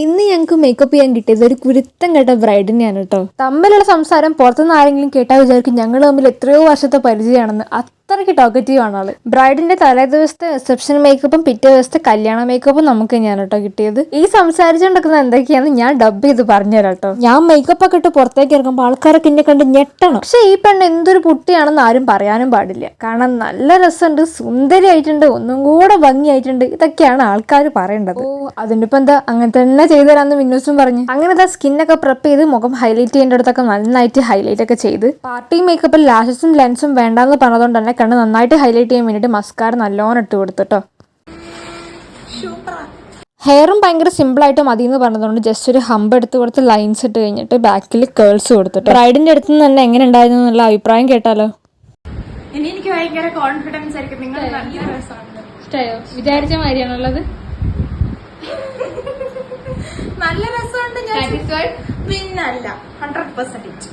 ഇന്ന് ഞങ്ങൾക്ക് മേക്കപ്പ് ചെയ്യാൻ കിട്ടിയത് ഒരു കുരുത്തം കേട്ട ബ്രൈഡിനെയാണ് കേട്ടോ തമ്മിലുള്ള സംസാരം പുറത്തുനിന്ന് ആരെങ്കിലും കേട്ടാൽ വിചാരിക്കും ഞങ്ങൾ തമ്മിൽ എത്രയോ വർഷത്തെ പരിചയമാണെന്ന്. അത്രയ്ക്ക് ടോക്കറ്റീവ് ആണ് ആൾ. ബ്രൈഡിന്റെ തലേ ദിവസത്തെ റിസപ്ഷൻ മേക്കപ്പും പിറ്റേ ദിവസത്തെ കല്യാണ മേക്കപ്പും നമുക്ക് തന്നെയാണ് കേട്ടോ കിട്ടിയത്. ഈ സംസാരിച്ചുകൊണ്ടിരിക്കുന്നത് എന്തൊക്കെയാണെന്ന് ഞാൻ ഡബ് ചെയ്ത് പറഞ്ഞുതരാം കേട്ടോ ഞാൻ മേക്കപ്പ് ഒക്കെ ഇട്ട് പുറത്തേക്ക് ഇറങ്ങുമ്പോൾ ആൾക്കാരൊക്കെ എന്നെ കണ്ട് ഞെട്ടണം. പക്ഷെ ഈ പെണ്ണ് എന്തൊരു പുട്ടിയാണെന്ന് ആരും പറയാനും പാടില്ല. കാരണം നല്ല രസമുണ്ട് സുന്ദരിയായിട്ടുണ്ട് ഒന്നും കൂടെ ഭംഗിയായിട്ടുണ്ട്. ഇതൊക്കെയാണ് ആൾക്കാർ പറയേണ്ടത്. ഓ അതിന്റെ ഇപ്പൊ എന്താ? അങ്ങനെ തന്നെ ചെയ്തു തരാന്ന് മിന്നൂസും പറഞ്ഞു. അങ്ങനെ എന്താ സ്കിന്നൊക്കെ പ്രെപ്പ് ചെയ്ത് മുഖം ഹൈലൈറ്റ് ചെയ്യേണ്ട അടുത്തൊക്കെ നന്നായിട്ട് ഹൈലൈറ്റ് ഒക്കെ ചെയ്ത്. പാർട്ടി മേക്കപ്പിൽ ലാഷസും ലെൻസും വേണ്ടാന്ന് പറഞ്ഞതുകൊണ്ട് തന്നെ കണ്ണ് നന്നായിട്ട് ഹൈലൈറ്റ് ചെയ്യാൻ വേണ്ടിയിട്ട് മസ്കാര നല്ലോണം ഇട്ട് കൊടുത്തിട്ടോ ഹെയറും ഭയങ്കര സിമ്പിൾ ആയിട്ട് മതി എന്ന് പറഞ്ഞതുകൊണ്ട് ജസ്റ്റ് ഒരു ഹമ്പ് എടുത്ത് കൊടുത്ത് ലൈൻസ് ഇട്ട് കഴിഞ്ഞിട്ട് ബാക്കിൽ കേൾസ് കൊടുത്തിട്ട് റൈഡിന്റെ അടുത്ത് നിന്ന് തന്നെ എങ്ങനെ ഉണ്ടായിരുന്നു എന്നുള്ള അഭിപ്രായം കേട്ടാലോ? എനിക്ക് ഭയങ്കര കോൺഫിഡൻസ് ആയിരിക്കും. നിങ്ങൾ നല്ല രസമുണ്ട് ഇഷ്ടമായോ വിചാരിച്ച മാതിരിയാണുള്ളത് നല്ല രസമുണ്ട് ഞാൻ പിന്നല്ല ഹൺഡ്രഡ് പെർസെന്റേജ്